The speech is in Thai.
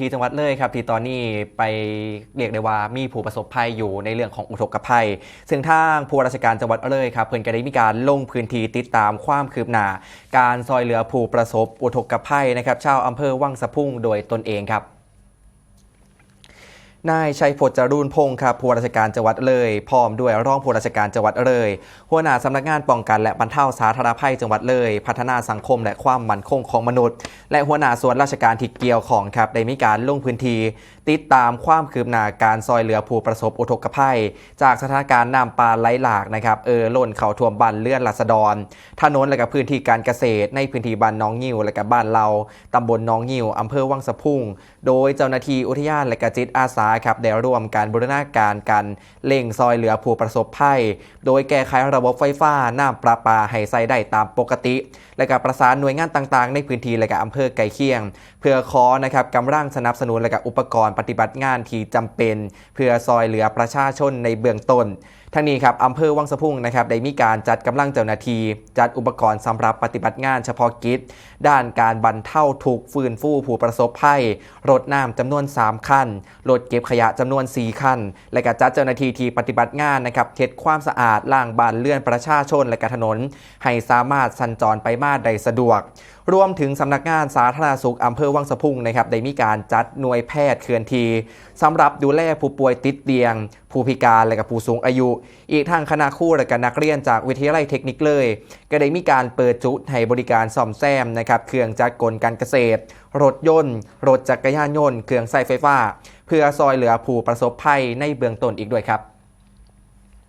ที่จังหวัดเลยครับที่ตอนนี้ไปเรียกได้ว่ามีผู้ประสบภัยอยู่ในเรื่องของอุทกภัย ซึ่งทางผู้ว่าราชการจังหวัดเลยครับเพิ่นก็ได้มีการลงพื้นที่ติดตามความคืบหน้าการซอยเหลือผู้ประสบอุทกภัยนะครับชาวอำเภอวังสะพุ่งโดยตนเองครับ นายชัยพจน์จรูนพงศ์ครับผู้ราชการจังหวัดเลย พร้อมด้วยรองผู้ราชการจังหวัดเลยหัวหน้าสำนักงานป้องกันและบรรเทาสาธารณภัยจังหวัดเลย พัฒนาสังคมและความมั่นคงของมนุษย์ และหัวหน้าส่วนราชการที่เกี่ยวของครับได้มีการลงพื้นที่ติดตามความคืบหน้าการซอยเหลือผู้ประสบอุทกภัย จากสถานการณ์น้ำป่าไหลหลากนะครับเออล้นเข้าท่วมบ้านเลื่อนลัสดรถนนและก็พื้นที่การเกษตร ในพื้นที่บ้านน้องงิ้วและก็บ้านเราตำบลน้องงิ้วอำเภอวังสะพุ่งโดยเจ้าหน้าที่อุทยานและกจิตอาสาครับได้ร่วมการบูรณาการกันเล่งซอยเหลือผู้ประสบภัย โดยแก้ไขระบบไฟฟ้าน้ำประปาให้ใช้ได้ตามปกติ และก็ประสานหน่วยงานต่างๆ ในพื้นที่และก็อำเภอไกลเคียง เพื่อขอนะครับกำลังสนับสนุนและก็อุปกรณ์ปฏิบัติงานที่จำเป็น เพื่อซอยเหลือประชาชนในเบื้องต้น ทั้งนี้ครับอำเภอวังสะพุ่งนะครับได้มีการจัดกำลังเจ้าหน้าที่จัดอุปกรณ์สำหรับปฏิบัติงานเฉพาะกิจ ด้านการบรรเทาทุกฟื้นฟูผู้ประสบภัยรถน้ำจำนวน 3 คันรถเก็บขยะจำนวน 4 คัน และก็จัดเจ้าหน้าที่ที่ปฏิบัติงานนะครับเทดความสะอาดล่างบานเลื่อนประชาชนและกถนน ให้สามารถสัญจรไปมาได้สะดวก รวมถึงสำนักงานสาธารณสุขอำเภอวังสะพุงนะครับได้มีการจัดหน่วยแพทย์เคลื่อนที่สำหรับดูแลผู้ป่วยติดเตียง ผู้พิการและก็ผู้สูงอายุอีกทางคณะครูและก็นักเรียนจากวิทยาลัยเทคนิคเลย ก็ได้มีการเปิดจุดให้บริการซ่อมแซมนะครับเครื่องจักรกลการเกษตร รถยนต์ รถจักรยานยนต์ เครื่องใช้ไฟฟ้า เพื่อซอยเหลือผู้ประสบภัยในเบื้องต้นอีกด้วยครับ